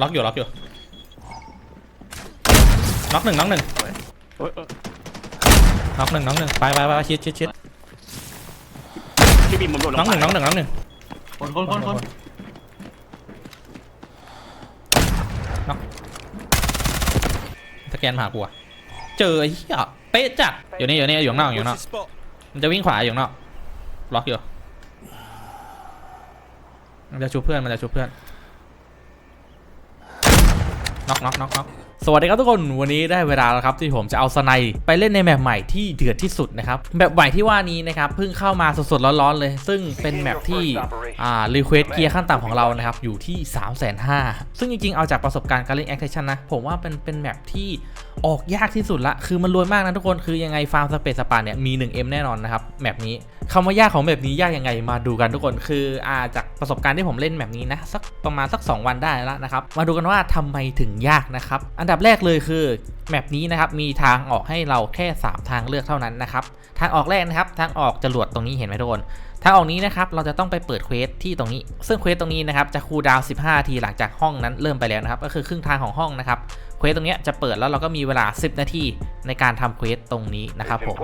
ล็อกอยู่ล็อกอยู่น็อกหนึ่งน็อกหนึ่งโอ้ยเออน็อกหนึ่งน็อกหนึ่งไปไปไปชิดชิดชิดพี่บีมผมโดดลงน็อกหนึ่งไปน็อกหนึ่งน็อกหนึ่งคนคนคนคนสแกนมาหากูอะเจอไอ้เหี้ยเป๊ะจัดอยู่นี่อยู่นี่อยู่ข้างนอกอยู่ข้างนอก มันจะวิ่งขวาอยู่ข้างนอกล็อกอยู่ มันจะชูเพื่อน มันจะชูเพื่อน น็อกน็อกน็อกน็อก สวัสดีครับทุกคนวันนี้ได้เวลาแล้วครับที่ผมจะเอาสไนไปเล่นในแมปใหม่ที่เดือดที่สุดนะครับแมปใหม่ที่ว่านี้นะครับเพิ่งเข้ามาสดๆร้อนๆเลย ซึ่งเป็นแมปที่อ่ารีเควสเกียร์ขั้นต่ำของเรานะครับอยู่ที่ 3 5 0 0 0ซึ่งจริงๆเอาจากประสบการณ์การเล่นแอคชั่นนะผมว่าเป็นเป็นแมปที่ออกยากที่สุดละคือมันรวยมากนะทุกคนคือยังไงฟาร์มสเปซสปาเนี่ยมี 1M แน่นอนนะครับแมปนี้คำว่ายากของแมปนี้ยากยังไงมาดูกันทุกคนคืออาจากประสบการณ์ที่ผมเล่นแมปนี้นะสักประมาณสัก 2 วันได้แล้วนะครับมาดูกันว่าทำไมถึงยากนะครับอันดับแรกเลยคือแมปนี้นะครับมีทางออกให้เราแค่ 3 ทางเลือกเท่านั้นนะครับทางออกแรกนะครับทางออกจรวดตรงนี้เห็นไหมทุกคนทางออกนี้นะครับเราจะต้องไปเปิดเควสที่ตรงนี้ ซึ่งเควสตรงนี้นะครับจะคูลดาวน์15นาทีหลังจากห้องนั้นเริ่มไปแล้วนะครับก็คือครึ่งทางของห้องนะครับ ควสตรงเนี้ยจะเปิดแล้วเราก็มีเวลา 10 นาทีในการทำเควสตรงนี้นะครับผม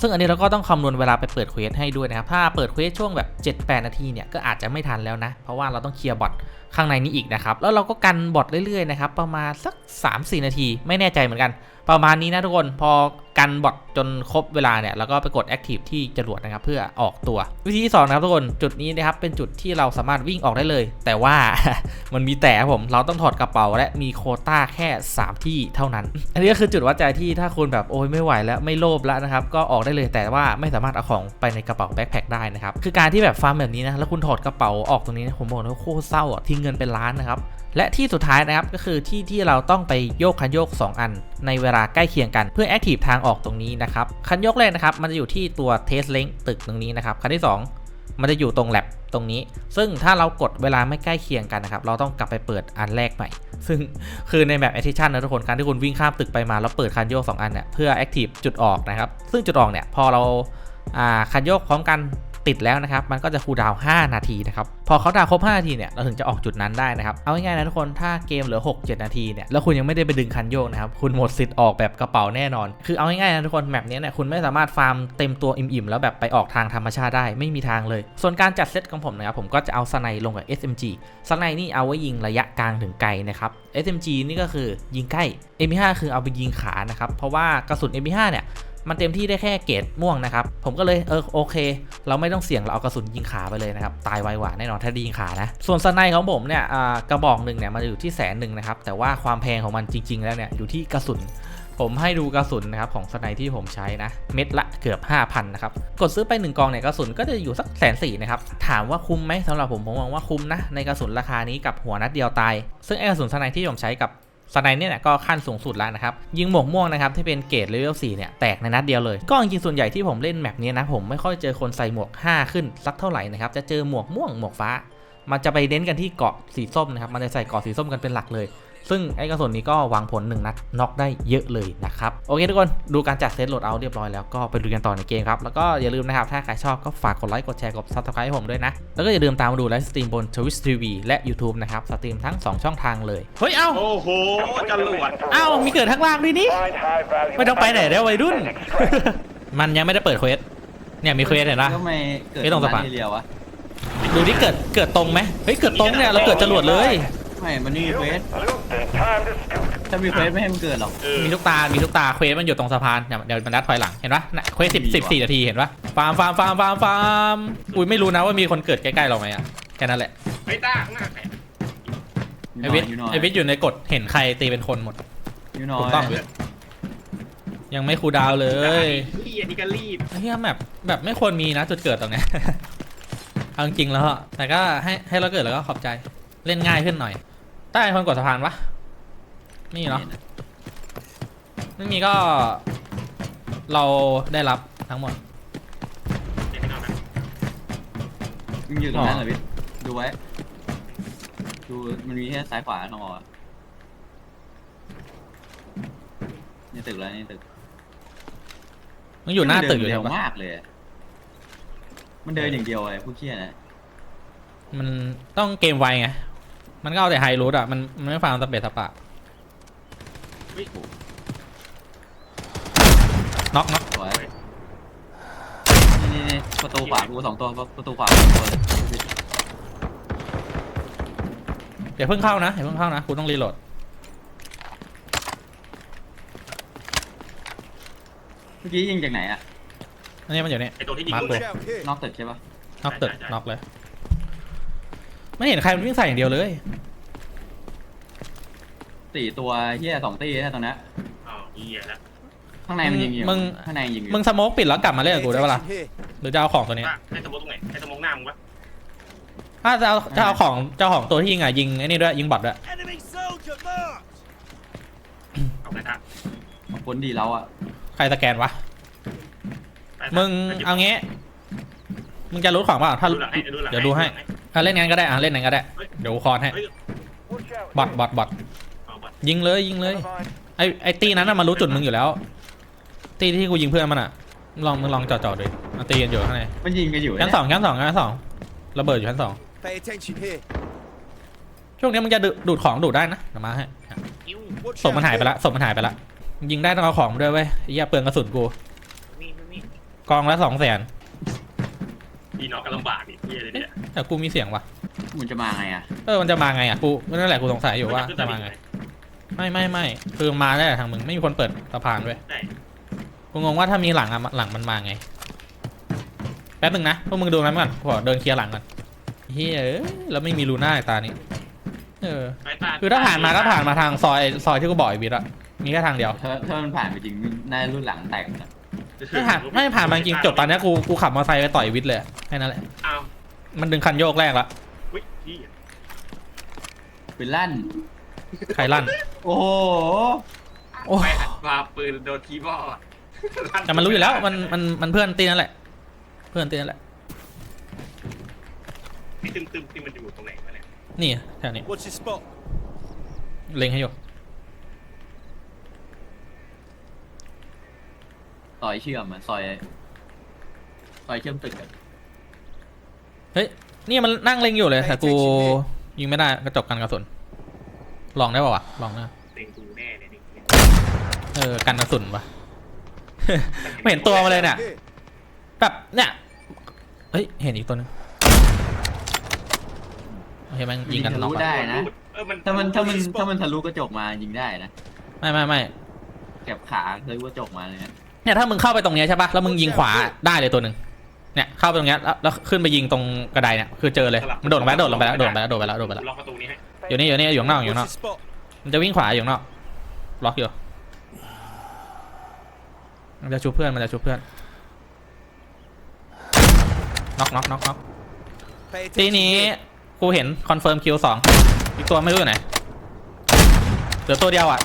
ซึ่งอันนี้เราก็ต้องคำนวณเวลาไปเปิดเควสให้ด้วยนะครับ ถ้าเปิดเควสช่วงแบบ 7-8 นาทีเนี่ยก็อาจจะไม่ทันแล้วนะ เพราะว่าเราต้องเคลียร์บอทข้างในนี้อีกนะครับ แล้วเราก็กันบอทเรื่อยๆนะครับประมาณสัก 3-4 นาทีไม่แน่ใจเหมือนกัน ประมาณนี้นะทุกคนพอกันบอทจนครบเวลาเนี่ยแล้วก็ไปกด Active ที่จรวดนะครับเพื่อออกตัว วิธีที่สองนะครับทุกคนจุดนี้นะครับเป็นจุดที่เราสามารถวิ่งออกได้เลย แต่ว่ามันมีแต่ครับผมเราต้องถอดกระเป๋าและมีโควต้าแค่ค่ 3 ที่เท่านั้น อันนี้ก็คือจุดวัดใจที่ถ้าคุณแบบโอ้ยไม่ไหวแล้วไม่โลภแล้วนะครับก็ออกได้เลยแต่ว่าไม่สามารถเอาของไปในกระเป๋าแบ็คแพคได้นะครับคือการที่แบบฟาร์มแบบนี้นะแล้วคุณถอดกระเป๋าออกตรงนี้นะผมบอกเลยว่าโคตรเศร้าอะทิ้งเงินเป็นล้านนะครับและที่สุดท้ายนะครับก็คือที่ที่เราต้องไปโยกคันโยก 2 อัน ในเวลาใกล้เคียงกันเพื่อแอคทีฟทางออกตรงนี้นะครับคันโยกแรกนะครับมันจะอยู่ที่ตัวเทสเลงตึกตรงนี้นะครับคันที่ 2 มันจะอยู่ตรงแลบตรงนี้ ซึ่งถ้าเรากดเวลาไม่ใกล้เคียงกันนะครับ เราต้องกลับไปเปิดอันแรกใหม่ ซึ่งคือในแบบแอคทิชันนะทุกคน การที่คุณวิ่งข้ามตึกไปมาแล้วเปิดคันโยก2อันเนี่ยเพื่อแอคทีฟจุดออกนะครับ ซึ่งจุดออกเนี่ยพอเราอ่าคันโยกพร้อมกัน ติดแล้วนะครับมันก็จะคูลดาวน์5นาทีนะครับพอเขาดาวครบ 5 นาทีเนี่ยเราถึงจะออกจุดนั้นได้นะครับเอาง่ายๆนะทุกคนถ้าเกมเหลือ 6-7 นาทีเนี่ยแล้วคุณยังไม่ได้ไปดึงคันโยกนะครับคุณหมดสิทธิ์ออกแบบกระเป๋าแน่นอน คือเอาง่ายๆนะทุกคนแมปนี้เนี่ยคุณไม่สามารถฟาร์มเต็มตัวอิ่มๆแล้วแบบไปออกทางธรรมชาติได้ไม่มีทางเลย ส่วนการจัดเซตของผมนะครับผมก็จะเอาสไนลงกับ SMG สไนนี่เอาไว้ยิงระยะกลางถึงไกลนะครับ SMG นี่ก็คือยิงใกล้ M5 คือเอาไปยิงขานะครับเพราะว่ากระสุน M5 เนี่ย มันเต็มที่ได้แค่เกรดม่วงนะครับ ผมก็เลยเออโอเค เราไม่ต้องเสี่ยงเราเอากระสุนยิงขาไปเลยนะครับ ตายไวกว่าแน่นอนถ้าด้ยิงขานะ ส่วนสไนของผมเนี่ยกระบอกหนึ่งเนี่ยมันจะอยู่ที่แสนหนึ่งนะครับ แต่ว่าความแพงของมันจริง ๆ แล้วเนี่ยอยู่ที่กระสุนผมให้ดูกระสุนนะครับของสไนที่ผมใช้นะ เม็ดละเกือบ 5,000 นะครับ กดซื้อไป 1กองเนี่ยกระสุนก็จะอยู่สักแสนสี่นะครับ ถามว่าคุ้มไหมสำหรับผมผมมองว่าคุ้มนะ ในกระสุนราคานี้กับหัวนัดเดียวตาย ซึ่งไอกระสุนสไนที่ผมใช้กับ สไนเนี่ยก็ขั้นสูงสุดแล้วนะครับ ยิงหมวกม่วงนะครับที่เป็นเกรดเลเวล4เนี่ยแตกในนัดเดียวเลย ก็จริงส่วนใหญ่ที่ผมเล่นแมปนี้นะผมไม่ค่อยเจอคนใส่หมวก 5 ขึ้นสักเท่าไหร่นะครับจะเจอหมวกม่วงหมวกฟ้า มันจะไปเน้นกันที่เกาะสีส้มนะครับมันจะใส่เกาะสีส้มกันเป็นหลักเลย ซึ่งไอ้กระสุนนี้ก็วางผล 1 นัดน็อกได้เยอะเลยนะครับ โอเคทุกคนดูการจัดเซตโหลดเอาเรียบร้อยแล้วก็ไปดูกันต่อในเกมครับ แล้วก็อย่าลืมนะครับ ถ้าใครชอบก็ฝากกดไลค์กดแชร์กด subscribe ให้ผมด้วยนะ แล้วก็อย่าลืมตามมาดูไลฟ์สตรีมบน Twitch TV และ YouTube นะครับสตรีมทั้ง 2 ช่องทางเลยเฮ้ยเอ้าโอ้โหจรวดเอ้ามีเกิดข้างล่างด้วยนี่ไม่ต้องไปไหนแล้ววัยรุ่น มันยังไม่ได้เปิดเควสเนี่ยมีเควสเห็นปะก็ไม่เกิดไม่ต้องสะพานเรียววะดูที่เกิดเกิดตรงไหมเฮ้ยเกิดตรงเนี่ยเราเกิดจรวดเลย ไม่ มันไม่มีเควสถ้ามีเควสไม่ให้มันเกิดหรอกเออมีทุกตา มีทุกตา เควสมันอยู่ตรงสะพานเดี๋ยวเดี๋ยวมันนัดถอยหลัง เห็นปะน่ะเควสสิบมีสิบสี่ว่ะนาที เห็นปะฟาร์มฟาร์มฟาร์มฟาร์มฟาร์มอุ้ยไม่รู้นะว่ามีคนเกิดใกล้ๆเราไหมอะแค่นั้นแหละไม่ต้าข้างหน้าแปะไอวิทย์ยูนอยไอวิทย์อยู่ในกฎเห็นใครตีเป็นคนหมด ยูนอถูยกต้องวิทย์ยังไม่คูลดาวน์เลยพี่อันนี้ก็รีบเฮียแบบแบบไม่ควรมีนะจุดเกิดตรงเนี้ย เอาจริงๆแล้วอะแต่ก็ให้ให้เราเกิดแล้วก็ขอบใจ เล่นง่ายขึ้นหน่อย ใต้คนกดสะพานปะนี่เนาะไม่มีก็ เราได้รับทั้งหมดเดี๋ยวไปนอนนะมึงอยู่ตรงนั้นเหรอวิทย์ดูไว้ ดูมันมีแค่ซ้ายขวาตรงออกอะนี่ตึกแล้วนี่ตึกมันอยู่หน้าตึกอยู่เร็ใช่วปะมากเลยอะมันเดินอย่างเดียวเลยผู้เชี่ยนะมันต้องเกมไวไง มันก็เอาแต่ไฮรูทอะ มันมันไม่ฟาร์มสเปซสปะวิโน็อกน็อกสวยนี่นี่นี่ประตูขวากูสองตัวประตูขวาสองตัวเลยเดี๋ยวเพิ่งเข้านะเดี๋ยวเพิ่งเข้านะกูต้องรีโหลดเมื่อกี้ยิงจากไหนอะอันนี้มันอยู่นี่ไอตัวที่ยิงมาร์คลูกเลยเนี่ย Out here. นอกตึกใช่ปะน็อกตึกใช่ใช่น็อกเลย ไม่เห็นใครมันวิ่งใส่อย่างเดียวเลย สี่ตัวเฮียสองตีนะตรงนั้นอ๋อเหี้ยแล้วข้างในมันยิงอยู่มึง ข้างในยิงอยู่มึงสโมกปิดแล้วกลับมาเล่นกับกูได้ปะล่ะ Attention here. หรือจะเอาของตัวนี้ว่าให้สมมติตรงไหนให้สมมติหน้ามึงวะถ้าจะเอาจะเอาของเจ้าของตัวที่ยิงอะยิงไอ้นี่ด้วยยิงบอทด้วย Enemy soldier marked. เอาไปท่าขอบคุณดีแล้วอะใครสแกนวะไปท่ามึงไปจ็บเอางี้ มึงจะรู้ของเปล่าถ้าดูหลังให้ดูหลังเดี๋ยวดูให้อะเล่นงั้นก็ได้อะเล่นงั้นก็ได้เดี๋ยวกูคอนให้เฮ้ย Watch out. บอทบอทบอทเอาบอทยิงเลยยิงเลย Never mind. ไอไอตีนั้นน่ะมันรู้จุดมึงอยู่แล้ว ตีที่กูยิงเพื่อนมันอะมึงลองมึงลองจอดๆดูมันตีกันอยู่ข้างในมันยิงกันอยู่ชั้นเยสองชั้นสองชั้นสองระเบิดอยู่ชั้นสอง Pay attention here. ช่วงนี้มึงจะดูดูดของดูดได้นะเดี๋ยวมาให้ยิ้ว Watch ศพมันหายไปละศพมันหายไปละยิงได้ต้องเอาของมาด้วยเว้ยไอ้เหี้ยเปลืองกระสุนกูนี่นี่กองละสองแสน ดีน้องกันลำบากดิเหี้ยเลยเนี่ยแต่กูมีเสียงว่ะ มันจะมาไงอะเออมันจะมาไงอะกูนั่นแหละกูสงสัยอยู่ว่าจะมาไง ไม่ไม่ไม่คือมาได้แต่ทางมึงไม่มีคนเปิดสะพานเว้ยใช่กูงงว่าถ้ามีหลังอะหลังมันมาไง แป๊บนึงนะพวกมึงดูนั้นก่อนขอเดินเคลียร์หลังก่อนเฮ้ยเอ้ยแล้วไม่มีลูน่าไอ้ตานี้เออไปตคือถ้าผ่านมาถ้าผ่านมาทางซอยซอยที่กูบอกไอ้บิดอะมีแค่ทางเดียว ถ้าถ้ามันผ่านไปจริงน่ารุ่นหลังแตกนะ ไม่ผ่านไม่ผ่านมาจริงจบตอนเนี้ยกูกูขับมอเตอร์ไซค์ไปต่อยวิทย์เลยอะแค่นั้นแหละอ้าวมันดึงคันโยกแรกละวิพี่ปืนลั่น ใครลั่น โอ้โหโอ้ไปหัดปลาปืนโดนคีย์บอร์ดแต่มันรู้อยู่แล้วมันมันมันเพื่อนตีนั่นแหละ เพื่อนตีนั่นแหละไอ้ตึมตึมที่มันอยู่ตรงไหนวะเนี่ยนี่แถวนี้ Watch your spot. เล็งให้อยู่ ซอยเชื่อมอะซอยซอยเชื่อมตึกอะเฮ้ย นี่มันนั่งเล็งอยู่เลยแต่กูยิงไม่ได้กระจกกันกระสุน ลองได้ป่าวะลองนะเต็งกูแน่เลยนี่เออกันกระสุนวะไม่เห็นตัวมาเลยเนี่ย Here. แบบเนี่ยเฮ้ยเห็นอีกตัวหนึงโอเคแม่งยิงกันทะน็อกลุอะได้นะ เออมันถ้ามันถ้ามันถ้ามันทะลุกระจกมายิงได้นะ ไม่ไม่ไม่ เก็บขาทะลุกระจกมาเลยนะ เนี่ยถ้ามึงเข้าไปตรงเนี้ยใช่ปะแล้วมึงยิงขวาได้เลยตัวหนึ่งเนี่ยเข้าไปตรงเนี้ยแล้วแล้วขึ้นไปยิงตรงกระไดเนี่ยคือเจอเลยมันโดดลงไปแล้วโดดลงไปแล้วโดดลงไปแล้วโดดไปแล้วโดดไปแล้ว ล็อกประตูนี้ให้อยู่นี่อยู่นี่อยู่ข้างนอกอยู่ Watch ข้างนอก your spot. มันจะวิ่งขวาอยู่ข้างนอก ล็อกอยู่ มันจะชูเพื่อน มันจะชูเพื่อน น็อกน็อกน็อกน็อก Pay ที attention นี้ here. กูเห็นคอนเฟิร์มคิวสองอีกตัวไม่รู้อยู่ไหนเหลือตัวเดียวอะ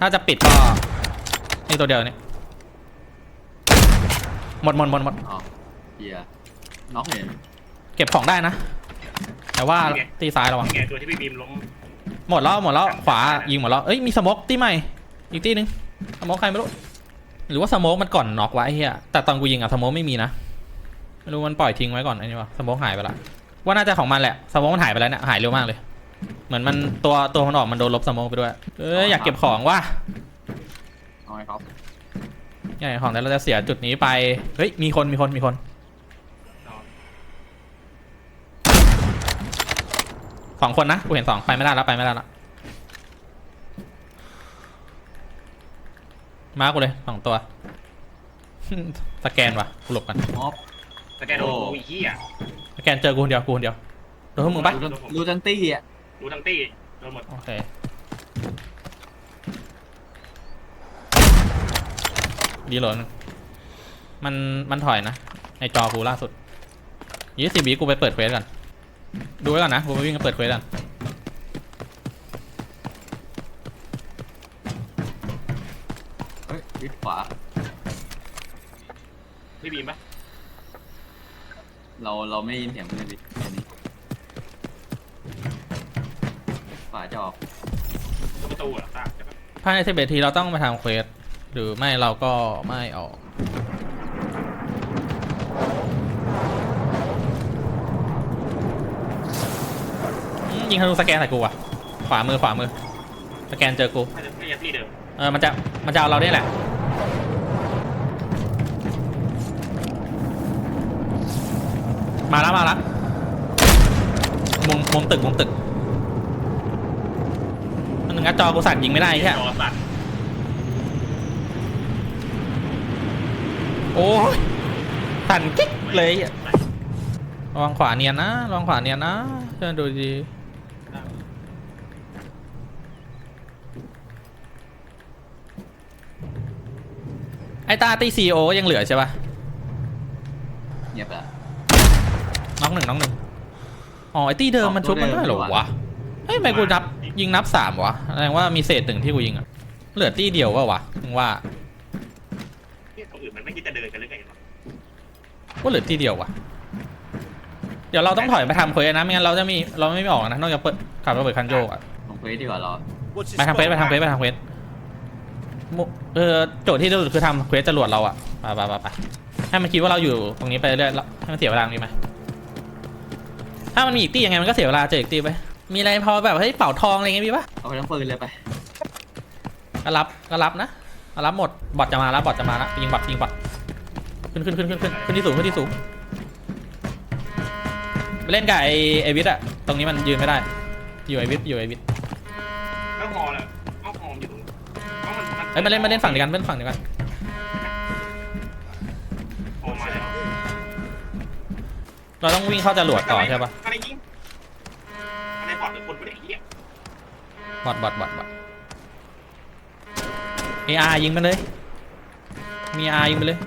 ถ้าจะปิดก็นี่ตัวเดียวนี่ หมดหมดหมดหมดอ๋อเฮียน็อกเห็นเก็บของได้นะ แต่ว่าตีซ้ายระวังไงตัวที่พี่บีมล้มหมดแล้วหมดแล้วขวายิงหมดแล้วเอ้ยมีสโมกตีใหม่อีกตีหนึงสโมกใครไม่รู้หรือว่าสโมกมันก่อนน็อกไว้เฮียแต่ตอนกูยิงอะสโมกไม่มีนะไม่รู้มันปล่อยทิ้งไว้ก่อนไอ้นี่วะสโมกหายไปละว่าน่าจะของมันแหละสโมกมันหายไปแล้วเนี่ยหายเร็วมากเลย เหมือนมันตัวตัวมันออกมันโดนลบสโมกไปด้วยเอ้ยอยากเก็บของว่ะเอาไงครับ อยากเก็บของแต่เราจะเสียจุดนี้ไป เฮ้ย มีคนมีคนมีคน สองคนนะ กูเห็นสองไปไม่ได้แล้วไปไม่ได้แล้ว มากูเลยสองตัว สแกนว่ะกูหลบกัน ม็อบสแกนโดนกูอีเหี้ยสแกนเจอกูคนเดียวกูคนเดียวโดนพวกมึงปะรู้ทั้งรู้ทั้งตี้อะดูทั้งตี้โดนหมดโอเค ดีโหลดมันมันถอยนะในจอกูล่าสุดยี่สิบวิกูไปเปิดเควสกันดูไว้ก่อนนะกูไปวิ่งไปเปิดเควสกันเฮ้ยวิดขวาพี่บีมปะเราเราไม่ยินเสียงเพื่อนดิอันนี้ขวาจะออกประตูเหรอตาใช่ปะภายในสิบเอ็ดทีเราต้องมาทำเควส หรือไม่เราก็ไม่ออกอืมยิงทะลุสแกนใส่กูอะ ขวามือขวามือ สแกนเจอกูน่าจะไม่ใช่ที่เดิมเออมันจะมันจะเอาเราได้แหละ มาแล้วมาแล้วมุมมุมตึกมุมตึก มันหนึ่งกระจอกูสั่นยิงไม่ได้แค่จอสัตว์ อ้ยสั่นกิ๊กเลยอะระวังขวาเนียนนะระวังขวาเนียนนะเพื่อนดูดีไอตาตีซีโอยังเหลือใช่ปะเงียบไปละน้องหนึ่งน้องหนึ่งอ๋อไอตีเดิมมันชุบมันด้วยเหรอวะเฮ้ยทำไมกูนับยิงนับสามวะแสดงว่ามีเศษหนึ่งที่กูยิงอะเหลือตีเดียววะวะถึงว่าที่ ตัวอื่นมันไม่คิดจะเดินกันหรือไงวะก็เหลือตีเดียววะเดี๋ยวเราต้องถอยไปทำเควสนะไม่งั้นเราจะมีเราไม่มีออกนะนอกจากเปิดขับระเบิดคันโยกอะลงเควสดีกว่าเหรอ What's ไปทำเควสไปทำเควสไปทำเควสมุเออโจทย์ที่ดีที่สุดคือทำเควสจรวดเราอะไปไปไปไปให้มันคิดว่าเราอยู่ตรงนี้ไปเรื่อยๆแล้วให้มันเสียเวลาตรงนี้ไหมถ้ามันมีอีกตียังไงมันก็เสียเวลาเจออีกตีไปมีอะไรพอแบบเฮ้ยเป่าทองอะไรเงี้ยมีปะเอาไปทั้งปืนเลยไป ก็รับก็รับนะก็รับหมดบอทจะมาแล้วบอทจะมาแล้วยิงบอทยิงบอท ขึ้นขึ้นขึ้นขึ้นขึ้นขึ้นที่สูงขึ้นที่สูงไปเล่นกับไอไอวิทอะตรงนี้มันยืนไม่ได้ อยู่ไอวิทอยู่ไอวิทแล้วฮอแหละเอ้าฮอมอยู่ตรงนี้เอ้ามันเอ้ยมาเล่นมาเล่นฝั่งเดียวกันเล่นฝั่งเดียวกันฮอมาแล้วเราต้องวิ่งเข้าจรวดต่อใช่ปะอะไรยิงอะไรบอดหรือคนไม่ได้เหี้ยบอทบอทบอทบอทเออาร์ยิงมันเลย มีอาร์ยิงไปเลย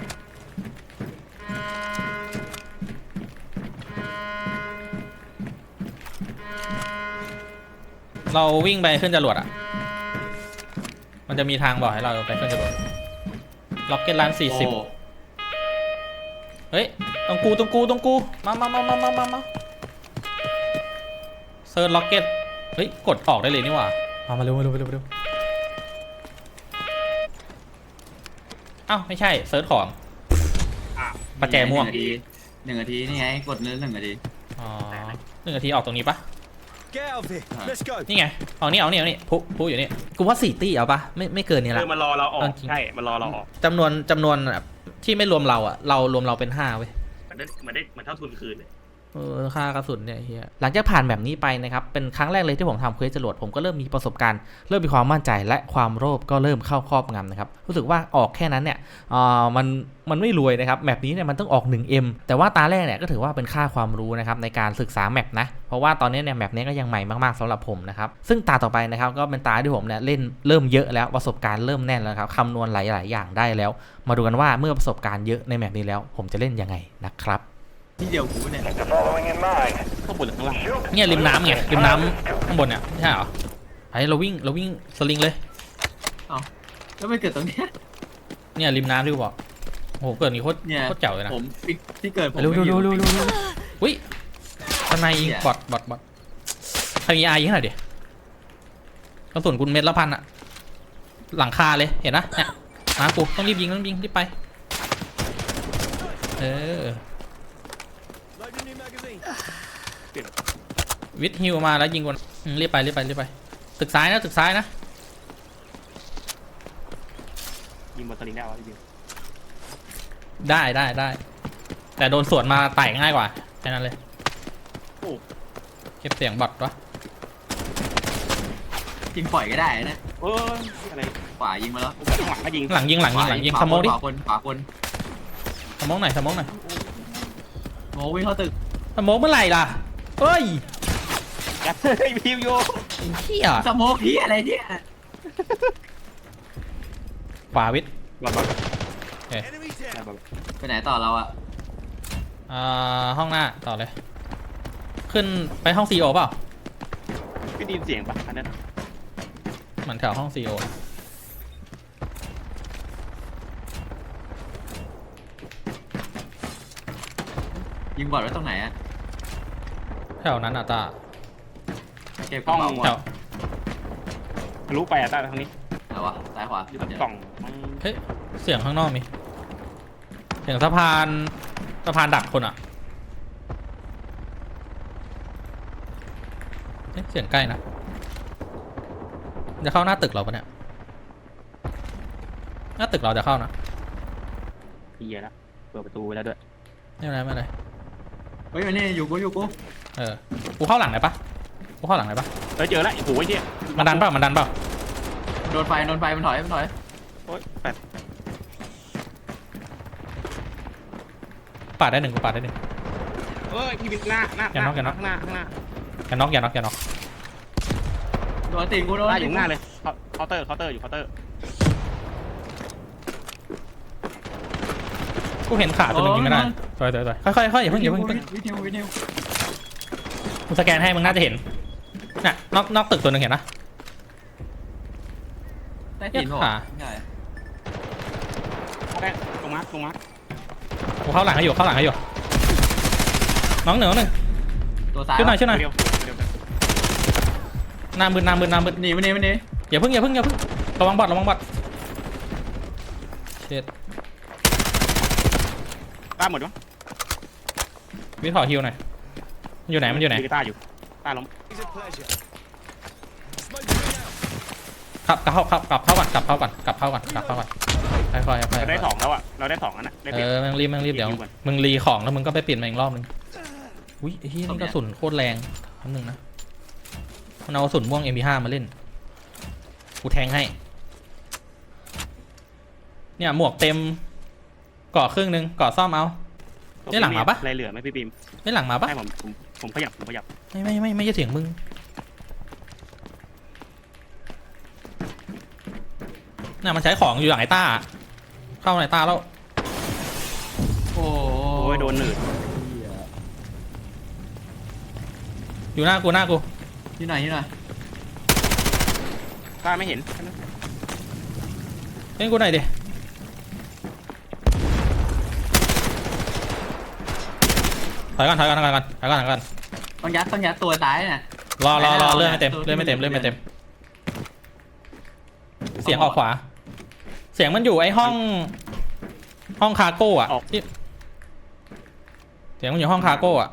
เราวิ่งไปขึ้นจรวดอะ มันจะมีทางบอกให้เราไปขึ้นจรวดล็อกเก็ตล้านสี่สิบโอ้เฮ้ยตรงกูตรงกูตรงกู มามามามามามามาเซิร์ชล็อกเก็ต เฮ้ย กดออกได้เลยนี่หว่าเอามาเร็วมาเร็วมาเร็วมาเร็วอ้าวไม่ใช่เซิร์ชของอ้าวประแจม่วงหนึ่นาทีหนึ่งนาทีนี่ไงกดเนื้อหนึ่งนาที อ๋อหนึ่งนาทีออกตรงนี้ปะ นี่ไงเอานี่เอานี่เอานี่พุพุอยู่นี่กูว่าสี่ตี้เอาปะไม่ไม่เกินนี้เอละอมันรอเราออกเอาจริงใช่มันรอเราออกจำนวนจำนวนแบบที่ไม่รวมเราอะเรารวมเราเป็นห้าเว้ยมันได้มันได้มันเท่าทุนคืนเลย เออค่ากระสุนเนี่ยเฮียหลังจากผ่านแบบนี้ไปนะครับเป็นครั้งแรกเลยที่ผมทำเควสจรวดผมก็เริ่มมีประสบการณ์ เริ่มมีความมั่นใจและความโลภก็เริ่มเข้าครอบงำนะครับรู้สึกว่าออกแค่นั้นเนี่ยอ่ามันมันไม่รวยนะครับแมปนี้เนี่ยมันต้องออก 1M แต่ว่าตาแรกเนี่ยก็ถือว่าเป็นค่าความรู้นะครับในการศึกษาแมปนะเพราะว่าตอนนี้เนี่ยแมปนี้ก็ยังใหม่มากๆสำหรับผมนะครับซึ่งตาต่อไปนะครับก็เป็นตาที่ผมเนี่ยเล่นเริ่มเยอะแล้วประสบการณ์เริ่มแน่นแล้วครับคำนวณหลาย ๆ อย่างได้แล้ว มาดูกันว่าเมื่อประสบการณ์เยอะในแมปนี้แล้ว ผมจะเล่นยังไงนะครับ ที่เดียวกูเนี่ย The following in mind. ข้างบนหรือข้างล่าง Shoot. เนี่ยริมน้ำไงริมน้ำข้างบนเนี่ยไม่ใช่เหรอไอเราวิ่งเราวิ่งสลิงเลยแล้วไม่เกิดตรงเนี้ยเนี่ยริมน้ำที่กูบอกโอ้โหเกิดนี่โคตรเนี่ยโคตรเจ๋วเลยนะผมที่ที่เกิดผมเร็วไม่เร็วอยู่เร็วเร็วเร็วอุ้ยทนายยิงเนี่ย บอดบอดบอดใครมีอายิงหน่อยดิกระสุนคุณเม็ดละพันอะหลังคาเลยเห็นนะเนี่ยมากูต้องรีบยิงต้องยิงรีบไป เออ Loading new magazine. วิทฮิวมาแล้วยิงวนอืมรีบไปรีบไปรีบไป ตึกซ้ายนะตึกซ้ายนะ ยิงบนสลิงได้วะพี่บิวได้ได้ได้ แต่โดนสวนมาไต่ง่ายกว่าแค่นั้นเลย โอ้เก็บเสียงบอทวะยิงปล่อยก็ได้นะเอ้ยอะไรขวายิงมาแล้วข้างหลังก็ยิงหลังยิงหลังยิงหลังยิงขสวาโมองดิขวาคนขวาคนสโมองหน่อยสโมองหน่อยโมวิ่งเข้าตึก สโมองเมื่อไหร่ล่ะเฮ้ยยัดเฮ้ยพิวโยไอ้เหี้ยสโมกที่อะไรเนี่ยขวาวิทย์บอลบอล Enemies ได้ down. บอลไปไหนต่อเราอะอ่าห้องหน้าต่อเลย ขึ้นไปห้องซีโอเปล่าพี่ไดยินเสียงปะอันนั้นเหมือนแถวห้องซีโอยิงบอดไว้ตรงไหนอะ แถวนั้นอะตาเก็บกระเป๋าหมดแถวทะลุไปอะต้าทางนี้ไหนวะซ้ายขวาอยู่เดี๋ยวกล่องมันเฮ้ยเสียงข้างนอกมีเสียงสะพานสะพานดักคนอะเอ๊ะเสียงใกล้นะ จะเข้าหน้าตึกเราปะเนี่ย หน้าตึกเราจะเข้านะเฮียแล้วเปิดประตูไว้แล้วด้วย ไม่เป็นไรไม่เป็นไร เฮ้ยมันนี่อยู่กูอยู่กูเออ กูเข้าหลังไหนปะกูเข้าหลังไหนปะเฮ้ยเจอแล้วไอ้โหไอ้เฮียมันดันเปล่ามันดันเปล่าโดนไฟโดนไฟมันถอยมันถอยโอ๊ยแปดปาดได้หนึ่งกูปาดได้หนึ่ง เอ้ยพี่บิ๊กหน้าหน้าอย่าน็อกอย่าน็อกข้างหน้าข้างหน้าอย่าน็อกอย่าน็อกอย่าน็อกโดนตีกูโดนหน้าอยู่ข้างหน้าเลยเคาน์เตอร์เคาน์เตอร์อยู่เคาน์เตอร์กูเห็นขาตัวหนึ่งยิงไม่ได้ ถอยถอยถอยค่อยๆค่อยๆอย่าเพิ่งอย่าเพิ่งอย่าเพิ่งวิทยุวิทยุกูสแกนให้มึงน่าจะเห็นน่ะนอกนอกตึกตัวหนึ่งเห็นนะได้ตีนหรอขา ใช่ได้ตรงมาร์คตรงมาร์คกูเข้าหลังให้อยู่เข้าหลังให้อยู่น้องหนึ่งน้องหนึ่งตัวซ้ายช่วยหน่อยช่วยหน่อยเดียวเดียวหน้ามืดหน้ามืดหน้ามืดหนีมันหนีมันหนีอย่าเพิ่งอย่าเพิ่งอย่าเพิ่งระวังบอดระวังบอดเช็ดต้าหมดวะ วิทย์ขอฮิวหน่อยมันอยู่ไหนมันอยู่ไหนมีต้าอยู่ต้าล้ม It's a pleasure. Smoke me out. ขับกลับเข้าขับกลับเข้าก่อนกลับเข้าก่อนกลับเข้าก่อนกลับเข้าก่อนค่อยๆค่อยๆค่อยเราได้ๆสองแล้วอะเราได้สองอันน่ะได้เอเปรียบอแม่งรีบแม่งรีบเดี๋ยว รีบก่อน มึงรีของแล้วมึงก็ไปเปลี่ยนมาอีกรอบนึง อุ้ยไอ้ที่นี่กระสุนโคตรแรงคำหนึ่งนะ มันเอากระสุนม่วง MP5 มาเล่น กูแทงให้ เนี่ยหมวกเต็มเกาะครึ่งหนึงเกาะซ่อมเอา ได้หลังมาปะ อะไรเหลือไหมพี่บีมไม่หลังมาปะให้ผมผมผมขยับผมขยับไม่ไม่ไม่ไม่ใช่เสียงมึงน่ะมันใช้ของอยู่หลังไอ้ต้า เข้าไอ้ต้าแล้ว โอ้โอ้ยโดนหนืดอยู่หน้ากูหน้ากูที่ไหนที่ไหนต้าไม่เห็นเล่นกูหน่อยดิ ถอยก่อนถอยก่อนถอยก่อนถอยก่อนถอยก่อนต้องยัดต้องยัดตัวซ้ายน่ะ รอรอรอไม่เลื่อนได้ไม่เต็มตัวเลื่อนไม่เต็มที่เลื่อนไม่เต็มเลื่อนเสียงออกขวา เสียงมันอยู่ไอ้ห้อง ห้องคาร์โก้อะที่เสียงมันอยู่ห้องคาร์โก้อะ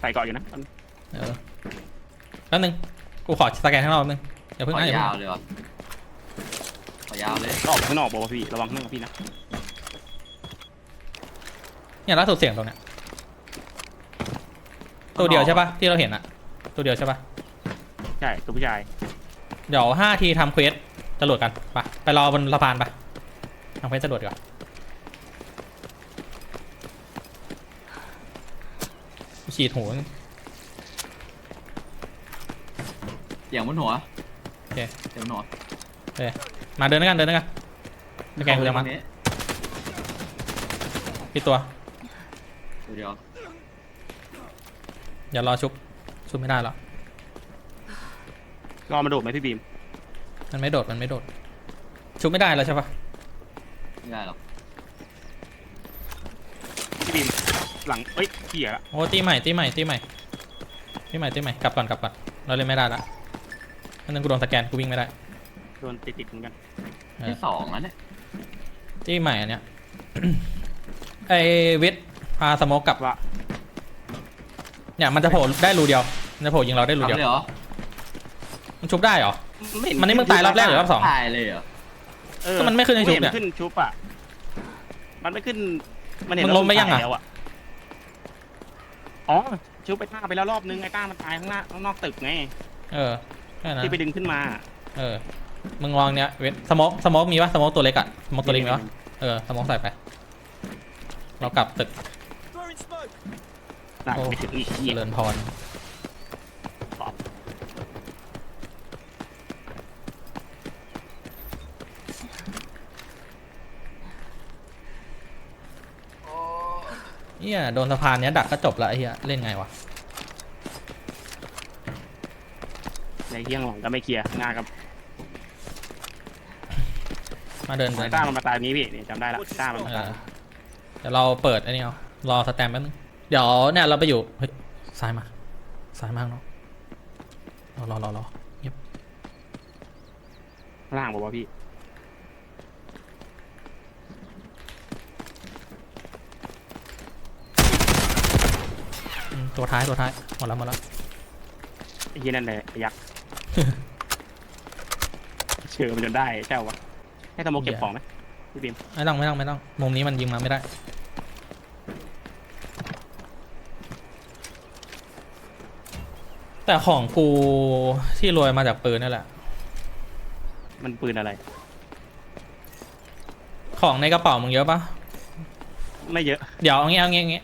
ใส่เกาะอยู่นะเออแป๊บนึงกูขอสแกนข้างนอกแป๊บนึงอย่าเพิ่งขอนะอย่าเพิ่ยาวงเลยวะขอยาวเลย ออกข้างนอกบอกว่าพี่ ระวังข้างนอกพี่นะ เนี่ยล่าสุดเสียงตรงเนี้ยตัวเดียวใช่ปะที่เราเห็นอะตัวเดียวใช่ปะใช่ตัวผู้ชายเดี๋ยวห้าทีทำเควสจรวดกันไปไปรอบนสะพานไปทำเควสจรวดดีกว่าฉีดหูเสียงบนหัวโอเคเสียงบนหัวมาเดินด้วยกันเดินด้วยกันสแกนกูจะมาตรงนี้ปิดตัว เดี๋ยวอย่ารอชุบ ชุบไม่ได้หรอกรอมาโดดไหมพี่บีม มันไม่โดด มันไม่โดด ชุบไม่ได้แล้วใช่ปะไม่ได้หรอกพี่บีม หลังเอ้ยเขี่ยละ โอ้ตีใหม่ตีใหม่ตีใหม่ตีใหม่ตีใหม่กลับก่อนกลับก่อนเราเล่นไม่ได้ละอันนึงกูโดนสแกนกูวิ่งไม่ได้โดนติดติดๆเหมือนกัน เออที่สองแล้วเนี่ยตีใหม่อันเนี้ยไอวิทย์ พาสโมกกลับว่าเนี่ยมันจะโผล่ได้รูเดียวมันจะโผล่ยิงเราได้รูทำเดียว เลยเหรอมันชุบได้เหรอ ไม่เห็มันนี่มึงตายรอบแรกหรือรอบสอง ตายเลยเหรอ เออก็มันไม่ขึ้นให้ชุบเห็เนี่ยขึ้นชุบอะ มันไม่ขึ้น มันเห็นมึงล้มไปยังอะตาแล้วอ๋อ ชุบไปต้าไปแล้วรอบนึงไอ้ต้ามันตายข้างหน้าข้างนอกตึกไง เออแค่นั้นที่ไปดึงขึ้นมาเออมึงลองเนี้ยเวทสโมกสโมกมีปะสโมกตัวเล็กอะสโมกตัวเล็กมีปะเออสโมกใส่ไป เรากลับตึก Throwing smoke. น่ะโอ้ไม่ถึงอีกเจเหี้ยริญพรเฮียโดนสะพานเนี้ยดักก็จบละไอ้เฮียเล่นไงวะ ในเที่ยงหลังก็ไม่เคลียร์หน้ากับมาเดินเดิไอ้นต้ามันมาตายนี้พี่เนี่ยจำได้ละต้ามันมาเอตายอเดี๋ยวเราเปิดไอ้นี่เอา รอสแตมป์แป๊บนึงเดี๋ยวเนี่ยเราไปอยู่เฮ้ยซ้ายมาซ้ายมาข้างนอกรอรอรอรอข้างล่างบอกว่าพี่ อืมตัวท้ายตัวท้ายหมดแล้วหมดแล้วไอ้ที่นั่นเลยไอ้ยักษ์ เชื่อมันจนได้เจ้าวะให้สโมกเก็บของไหมพี่บีมไม่ต้องไม่ต้องไม่ต้องมุมนี้มันยิงมาไม่ได้ แต่ของกูที่รวยมาจากปืนนี่แหละ มันปืนอะไร ของในกระเป๋ามึงเยอะปะไม่เยอะ เดี๋ยวเอางี้เอางี้เอางี้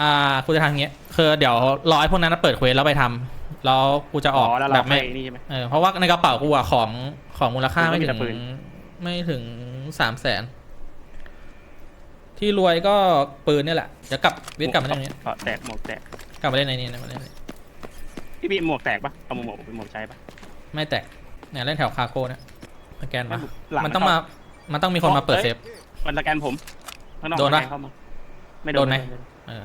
อ่ากูจะทำอย่างงี้คือเดี๋ยวรอไอ้พวกนั้นนะเปิดเควสแล้วไปทำแล้วกูจะออ๋อกอแล้วแบเราบไม่ไม่นี่ใช่ไหมเออเพราะว่าในกระเป๋ากูอะของของมูลค่าไม่มันก็มีถึแต่งปืน ไม่ถึงสามแสนที่รวยก็ปืนนี่แหละเดี๋ยวกลับวิทย์กลับมาเล่นนี้เกาะแตกหมวกแตกกลับมาเล่นในนี้นะมาเล่นในนี้ พี่บีมหมวกแตกปะเอาหมวกเป็นหมวกใช้ปะ ไม่แตกเนี่ยเล่นแถวคาโก้เนี่ยสแกนมาหลังมันต้องมา มันต้องมีคนมาเปิดเซฟ มันสแกนผมข้างนอกโดนปะ สแกเข้ามาไม่โดนไหมโดนเออ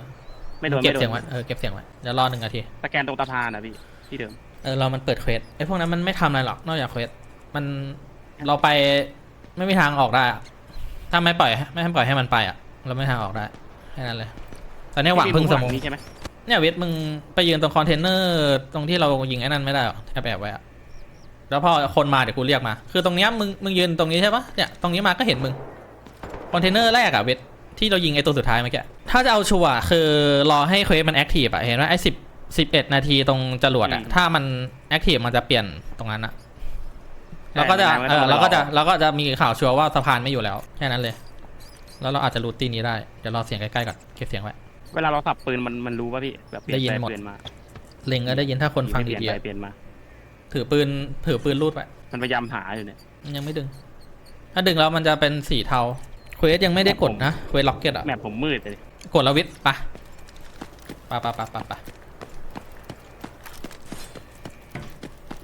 ไม่โดนเก็บไม่โดนเสียงไว้เออเก็บเสียงไว้เดี๋ยวรอหนึ่งนาที สแกนตรงตะพานอะพี่ที่เดิม เออเรามันเปิดเควสไอ้พวกนั้นมันไม่ทำอะไรหรอกนอกจากเควสมันเราไปไม่มีทางออกได้อะถ้าไม่ปล่อยไม่ให้ปล่อยให้มันไปอะ เราไม่มีทางออกได้แค่นั้นเลย ตอนนี้หวังพึ่งสมองนี้ใช่ไหม เนี่ยเวทมึงไปยืนตรงคอนเทนเนอร์ตรงที่เรายิงไอ้นั่นไม่ได้หรอแอบแอบไว้อะแล้วพอคนมาเดี๋ยวกูเรียกมา คือตรงเนี้ยมึงมึงยืนตรงนี้ใช่ปะเนี่ยตรงนี้มาก็เห็นมึงคอนเทนเนอร์แรกอะเวทที่เรายิงไอ้ตัวสุดท้ายเมื่อกี้ถ้าจะเอาชัวร์คือรอให้เควสมันแอคทีฟอะเห็นว่าไอ้สิบสิบเอ็ดนาทีตรงจรวดอะถ้ามันแอคทีฟมันจะเปลี่ยนตรงนั้นอะเราก็จะเออเราก็จะเราก็จะมีข่าวชัวร์ว่าสะพานไม่อยู่แล้วแค่นั้นเลย แล้วเราอาจจะรูทตีนี้ได้เดี๋ยวรอเสียงใกล้ๆก่อนเก็บเสียงไว้ เวลาเราสับปืนมันมันรู้ป่ะพี่แบบเปลี่ได้ยินไปหมดเปลี่ยนมาเล็งก็ได้ยินถ้าคนฟังเปลี่ยนดีไปเปลี่ยนมา ๆถือปืนถือปืนรูดไว้มันพยายามหาอยู่เนี่ยมันยังไม่ดึง ถ้าดึงแล้วมันจะเป็นสีเทาเควสยังไม่ได้กดนะเควสล็อกเก็ตอะแมปผมมืดเลยกดแล้ววิทย์ไปไปไปไปไปไป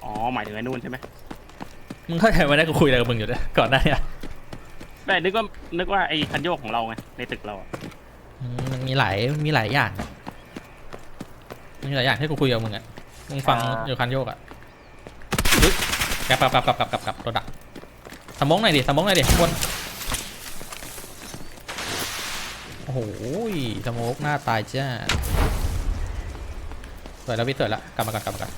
อ๋อหมายถึงไอ้นู่นใช่ไหมมึงเข้าใจไหมได้กูคุยอะไรกับมึงอยู่ด้วยก่อนหน้านี้แต่นึกว่านึกว่าไอ้คันโยกของเราไงในตึกเราอะอื มมันมีหลายมีหลายอย่างอะมีหลายอย่างที่กูคุยกับมึงอะมึงฟังอยู่คันโยกอะอุ๊ยกลับกลับกลับกลับกลับกลับกลับรถดักสมองหน่อยดิสมองหน่อยดิข้างบนโอ้โหสมองหน้าตายจ้าสวยแล้ววิทย์สวยแล้วกลับมาก่อนกลับมาก่อน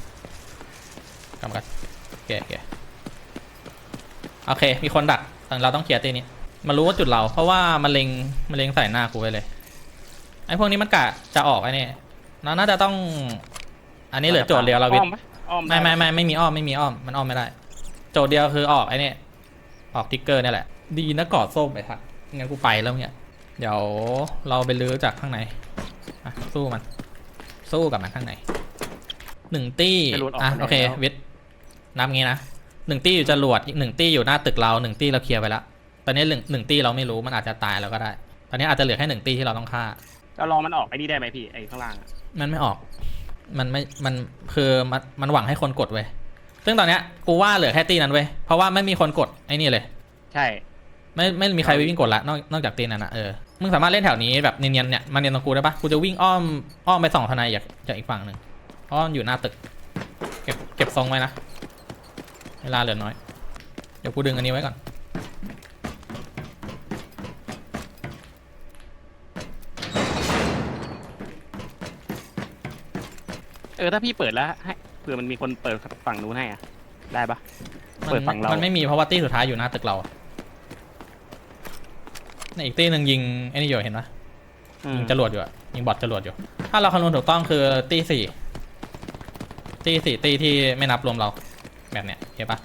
กลับมาก่อนโอเคโอเคโอเค มีคนดักแต่เราต้องเคลียร์ตีนี้มารู้ว่าจุดเรา เพราะว่ามันเล็งมันเล็งใส่หน้ากูไว้เลย ไอ้พวกนี้มันกะจะออกไอ้นี่เราน่าจะต้อง อันนี้เหลือโจทย์เดียวเราวิทอ้อย์มปะอ้อมไม่ไม่ไม่ไม่มีอ้อมไม่มีอ้อมมันอ้อมไม่ได้ โจทย์เดียวคือออกไอ้นี่ออกติ๊กเกอร์เนี่ยแหละ ดีนะกอดส้มไปทักงั้นกูไปแล้วเนี่ยเดี๋ยวเราไปลื้อจากข้างในอะสู้มัน สู้กับมันข้างในหนึ่งตี้อะโอเควิทย์นับงี้นะหนึ่งตี้อยู่จรวดอีกหนึ่งตี้อยู่หน้าตึกเราหนึ่งตี้เราเคลียร์ไปแล้วตอนนี้หนึ่งหนึ่งตี้เราไม่รู้มันอาจจะตายแล้วก็ได้ ตอนนี้อาจจะเหลือแค่หนึ่งตี้ที่เราต้องฆ่า เราลองมันออกไอ้นี่ได้ไหมพี่ไอ้ข้างล่างอะมันไม่ออก มันไม่ มันคือมันมันหวังให้คนกดเว้ย ซึ่งตอนเนี้ยกูว่าเหลือแค่ตีนั้นเว้ย เพราะว่าไม่มีคนกดไอ้นี่เลย ใช่ ไม่ไม่มีใครไปวิ่งกดละนอกนอกจากตีนั้นนะเออ มึงสามารถเล่นแถวนี้แบบเนียนๆเนี่ยมาเนียนตรงกูได้ปะกูจะวิ่งอ้อมอ้อมไปส่องทนายจากจากอีกฝั่งหนึ่งอ้อมอยู่หน้าตึก เก็บเก็บทรงไว้นะ เวลาเหลือน้อย เดี๋ยวกูดึงอันนี้ไว้ก่อน เออถ้าพี่เปิดแล้วให้เผื่อมันมีคนเปิดฝั่งนู้นให้อะได้ปะมัเปิดฝั่งเรามันไม่มีเพราะว่าตีสุดท้ายอยู่หน้าตึกเราอะในอีกตีหนึ่งยิงไอ้นี่อยู่เห็นปะอืมยิงจรวดอยู่อะยิงบอทจรวดอยู่ ถ้าเราคำนวณถูกต้องคือตีสี่ตีสี่ตีที่ไม่นับรวมเราแบบเนี้ยเห็นปะ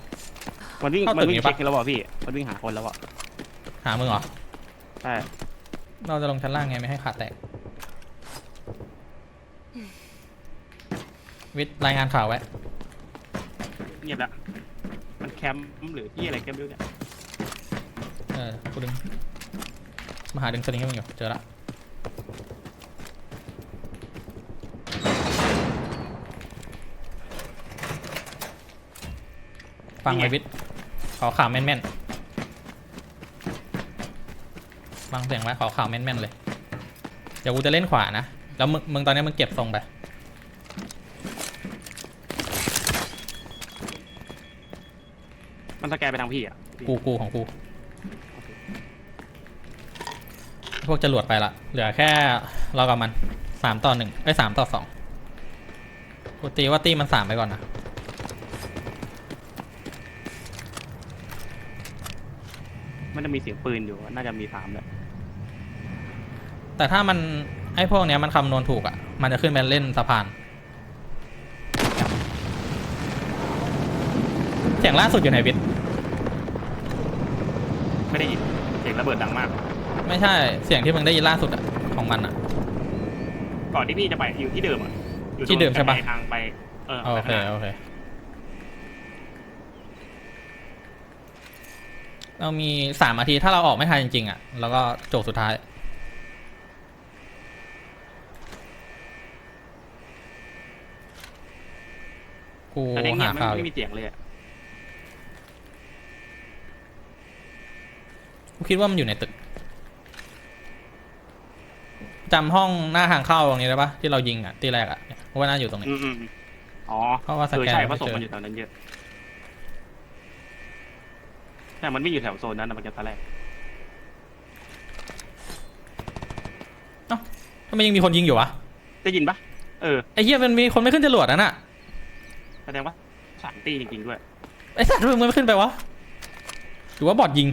มันวิ่งเข้ามันตึกวิ่งนี้ปะ เช็คแล้วเปล่าพี่ มันวิ่งหาคนแล้วอะหามึงเหรอ ใช่เราจะลงชั้นล่างไงไม่ให้ขาดแตก วิทย์รายงานข่าวไว้ เงียบละมันแคมป์หรือที่อะไรแคมป์ด้วยเนี่ยเออกูดึง มาหาดึงสลิงให้มึงอยู่ เจอละฟังไว้วิทย์ขอข่าวแม่นๆฟังเสียงไว้ขอข่าวแม่นๆเลย เดี๋ยวกูจะเล่นขวานะ แล้วมึงมึงตอนนี้มึงเก็บทรงไป มัน สแกนไปทางพี่อะกูกูของกูพวกจรวดไปละเหลือแค่เรากับมันสามต่อหนึ่งไอ้ยสามต่อสองกูตีว่าตีมันสามไปก่อนนะมันจะมีเสียงปืนอยู่น่าจะมีสามแหละแต่ถ้ามันไอ้พวกเนี้ยมันคำนวณถูกอะ มันจะขึ้นไปเล่นสะพาน เสียงล่าสุดอยู่ไหนวิทย์ ไม่ได้ยินเสียงระเบิดดังมาก ไม่ใช่เสียงที่มึงได้ยินล่าสุดอะของมันอะ ก่อนที่พี่จะไปอยู่ที่เดิมอะอยู่ตรงที่เดิมใช่ปะกรทางไปเออโอไปเคข้างหน้าโอเค เรามีสามนาทีถ้าเราออกไม่ทันจริงๆอะแล้วก็โจกสุดท้าย กูแต่ในเงียหาบไม่ข่าวอไม่ยู่มีเสียงเลยอะ กูคิดว่ามันอยู่ในตึกจำห้องหน้าทางเข้าตรงนี้ได้ปะที่เรายิงอะที่แรกอะเพราะว่าน่าอยู่ตรงนี้ อืมอืมอืมอ๋อเพราะว่าสเออแกนใช่ไม่เพราะศพเจอมันอยู่แถวนั้นเยอะแต่มันไม่อยู่แถวโซนนั้นนะมันจะตอนแรกทำไมยังมีคนยิงอยู่วะได้ยินปะเออไอ้เหี้ยมันมีคนไม่ขึ้นจรวดนั่นอะแสดงว่าสามตีจริงๆด้วยไอ้สัตว์มึงไม่ขึ้นไปวะหรือว่าบอดยิง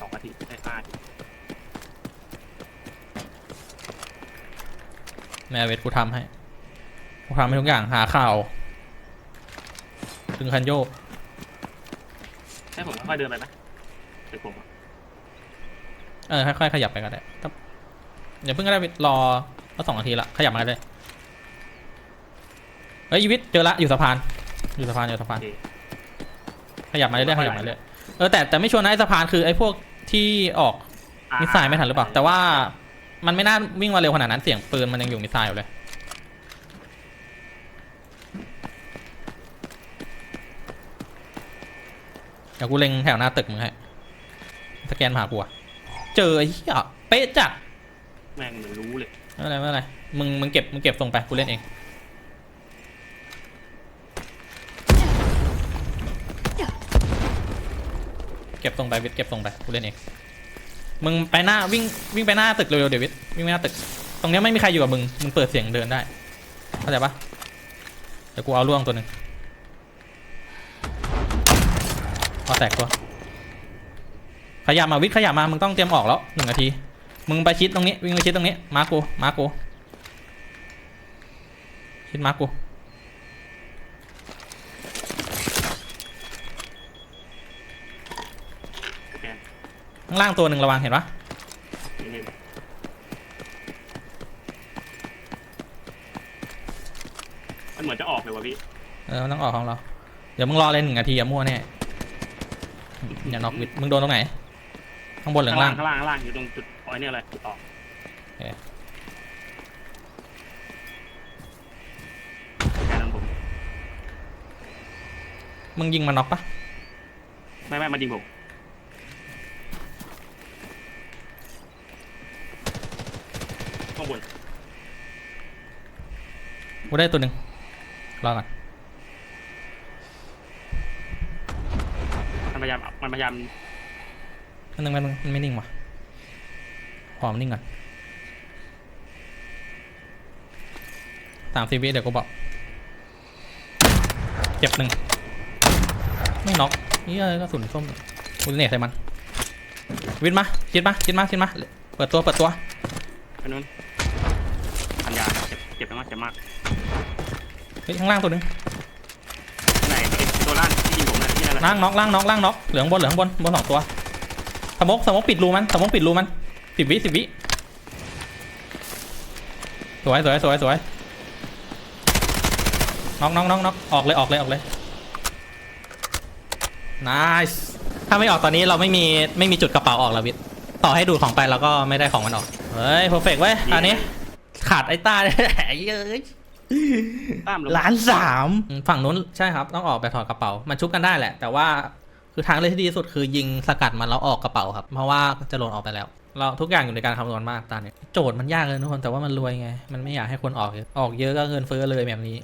สองอาทิตย์ได้ห้าอาทิตย์ แม่เวทกูทำให้ กูทำให้ทุกอย่างหาข่าว ถึงคันโยก ให้ผมค่อยๆเดินไปไหมตึกผมอะเออค่อยๆขยับไปก็ได้แต่อย่าเพิ่งก็ได้รอก็สองนาทีละขยับมาก็ได้เฮ้ยอีวิทย์เจอละอยู่สะพาน อยู่สะพานอยู่สะพานโอเคขยับมาเรื่อยๆขยับมาเรื่อยเออแต่แต่ไม่ชวนนะไอ้สะพานคือไอ้พวกที่ออกมิสไซล์ไม่ทันหรือเปล่าแต่ว่า มันไม่น่าวิ่งมาเร็วขนาดนั้นเสียงปืนมันยังอยู่มิสไซล์อยู่เลย เดี๋ยวกูเล็งแถวหน้าตึกมึงให้สแกนมาหากูอะเจอไอ้เหี้ยเป๊ะจัดแม่งเหมือนรู้เลยไม่เป็นไรไม่เป็นไรมึงมึงเก็บมึงเก็บส่งไปกูเล่นเอง เก็บส่งไปวิทย์เก็บส่งไปกูเล่นเอง มึงไปหน้าวิ่งวิ่งไปหน้าตึกเร็วๆเดี๋ยววิทย์วิ่งไปหน้าตึก ตรงเนี้ยไม่มีใครอยู่กับมึงมึงเปิดเสียงเดินได้เข้าใจปะเดี๋ยวกูเอาล่วงตัวหนึ่งเอาแตกตัวขยับมาวิทย์ขยับมามึงต้องเตรียมออกแล้วหนึ่งนาทีมึงไปชิดตรงนี้วิ่งไปชิดตรงนี้มาร์กูมาร์กูชิดมาร์กู โอเค ข้างล่างตัวหนึ่งระวังเห็นปะนี่มันเหมือนจะออกเลยวะพี่ เออมันต้องออกของเรา เดี๋ยวมึงรอเลยหนึ่งนาทีอย่ามั่วแน่อย่าน็อกวิดมึงโดนตรงไหน ข้างบนหรือข้างล่างข้างล่างข้างล่างอยู่ตรงจุดออยเนี่ยอะไรจุดออกโอเคแค่นั้นผมมึงยิงมันน็อกปะไม่ไม่มายิงผมข้างบน กูได้ตัวหนึ่งรอก่อนมันพยายามมันพยายามอันนึงมันมันไม่นิ่งว่ะขอมนนิ่งก่อนสามสิบวิเดี๋ยวกูบอก เจ็บหนึ่งไม่น็อกนี่อะไรก็สุนส้มกูจะเนตใส่มันวินมาชิดมาชิดมาชิดมา เปิดตัว เปิดตัวอันนู้นพันยาเจ็บเจ็บมากเจ็บมาก เฮ้ยข้างล่างตัวหนึงข้างในไอ้ตัวล่างที่ยิงผมนะที่นั่นแหละล่างน็อกล่างน็อกล่างน็อกเหลืองบนเหลืองบนบนสองตัวสมกสมกปิดรูมันสมกปิดรูมันสิบวิสิบวิสวยสวยสวยสวยน็อกน็อกน็อกน็อกออกเลยออกเลยออกเลย nice ถ้าไม่ออกตอนนี้เราไม่มีไม่มีจุดกระเป๋าออกแล้ววิทย์ต่อให้ดูดของไปเราก็ไม่ได้ของมันออก เฮ้ยเพอร์เฟกเว้ยอันนี้ขาดไอ้ต้าได้เย้ย ตามลงล้านสามฝั่งนู้นใช่ครับ ต้องออกไปถอดกระเป๋า มันชุบกันได้แหละ แต่ว่าคือทางเลือกที่ดีที่สุดคือยิงสกัดมันแล้วออกกระเป๋าครับ เพราะว่าจะโหลดออกไปแล้ว เราทุกอย่างอยู่ในการคำนวณมากตอนนี้โจทย์มันยากเลยทุกคนแต่ว่ามันรวยไง มันไม่อยากให้คนออกเยอะออกเยอะก็เงินเฟ้อเลยแบบนี้